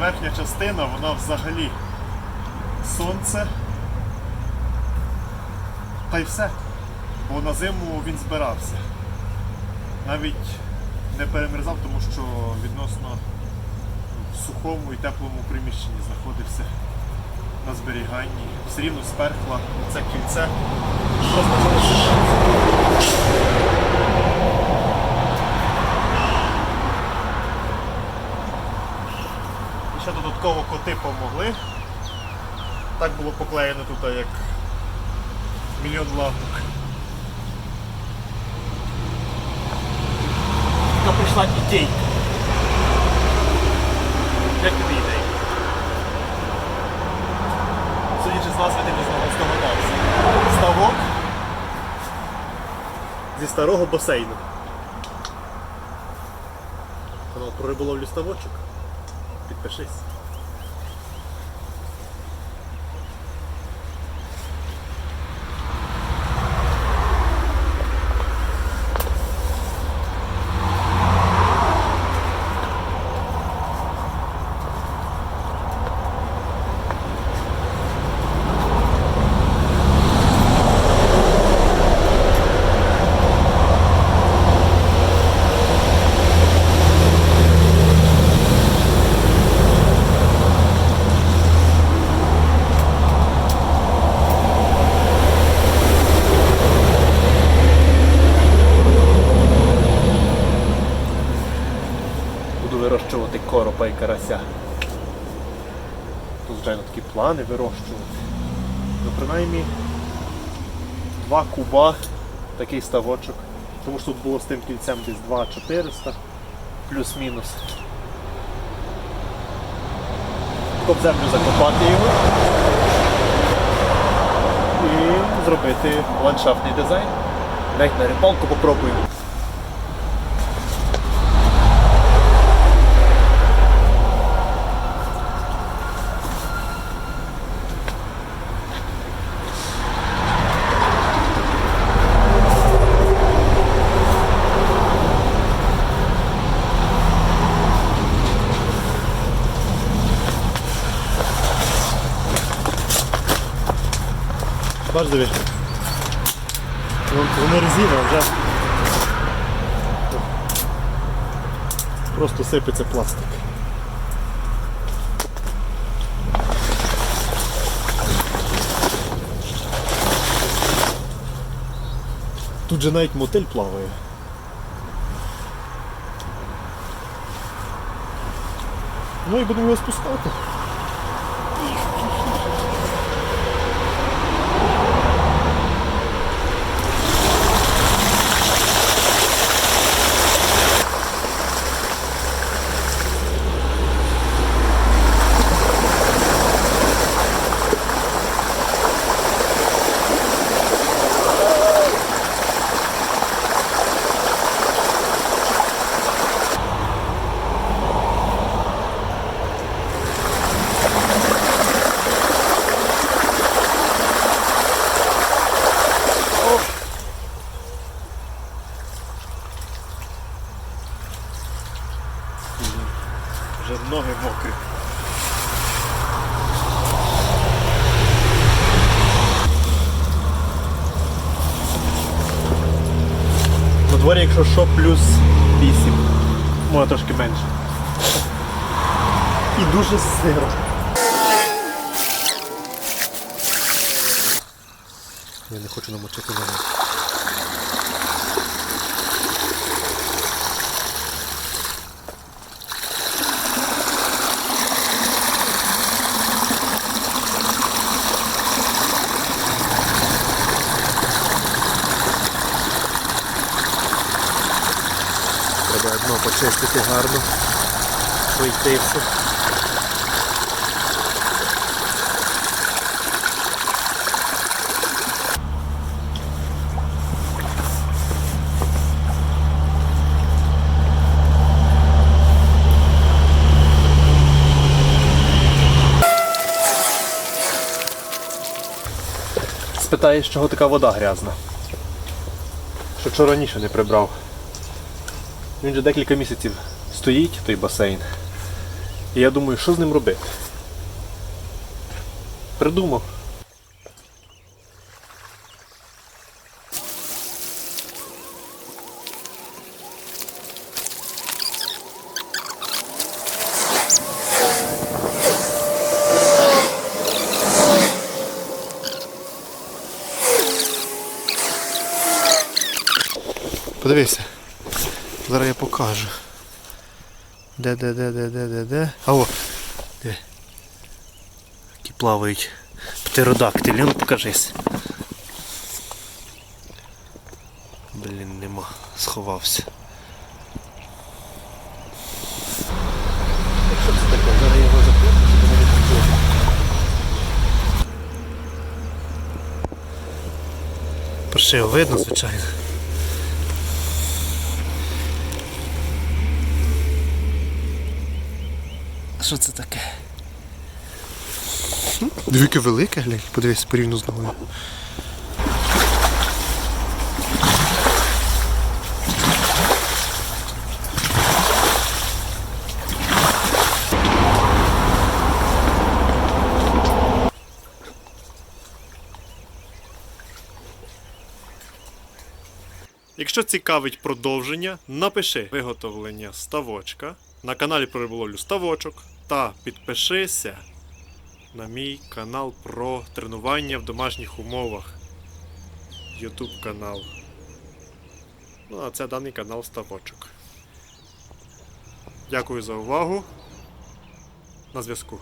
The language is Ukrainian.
верхня частина, вона взагалі сонце. Та й все. Бо на зиму він збирався. Навіть не перемерзав, тому що відносно в сухому і теплому приміщенні знаходився на зберіганні. Все рівно сперхла це кільце. Просто додатково коти помогли. Так було поклеєно тут як мільйон лампок. Та прийшла ідейка. Як тобі ідейка? Судячи з назви, ти не здогадався. Ставок зі старого басейну. Канал про риболовлю ставочок. Підпишись. Буду вирощувати коропа і карася. Тут, звичайно, такі плани вирощувати. Ну, принаймні, два куба, такий ставочок. Тому що тут було з тим кільцем десь 2400, плюс-мінус. Об землю закопати його і зробити ландшафтний дизайн. Навіть на рибалку попробуємо. Бач диви. Воно резина вже. Просто сипеться пластик. Тут же навіть мотель плаває. Ну і будемо його спускати. Ноги мокрі. На дворі, якщо що, плюс 8. Може трошки менше. І дуже сиро. Я не хочу намочити ноги. Дно почистити гарно, пройти все. Спитаєш, чого така вода грязна? Що чого раніше не прибрав. Він вже декілька місяців стоїть, той басейн. І я думаю, що з ним робити? Придумав. Подивися. Зараз я покажу. Де, де, де, де, де, де, де. А о! Де. Які плавають птеродактилі, ну покажись. Блін, нема. Сховався. Що це таке? Зараз я його заплю, щоб не було. Паршиво видно, звичайно. Що це таке? Яке велике, глянь, подивись порівняно з ногою. Якщо цікавить продовження, напиши виготовлення ставочка на каналі про риболовлю ставочок та підпишися на мій канал про тренування в домашніх умовах. YouTube канал. Ну, а це даний канал Ставочок. Дякую за увагу. На зв'язку.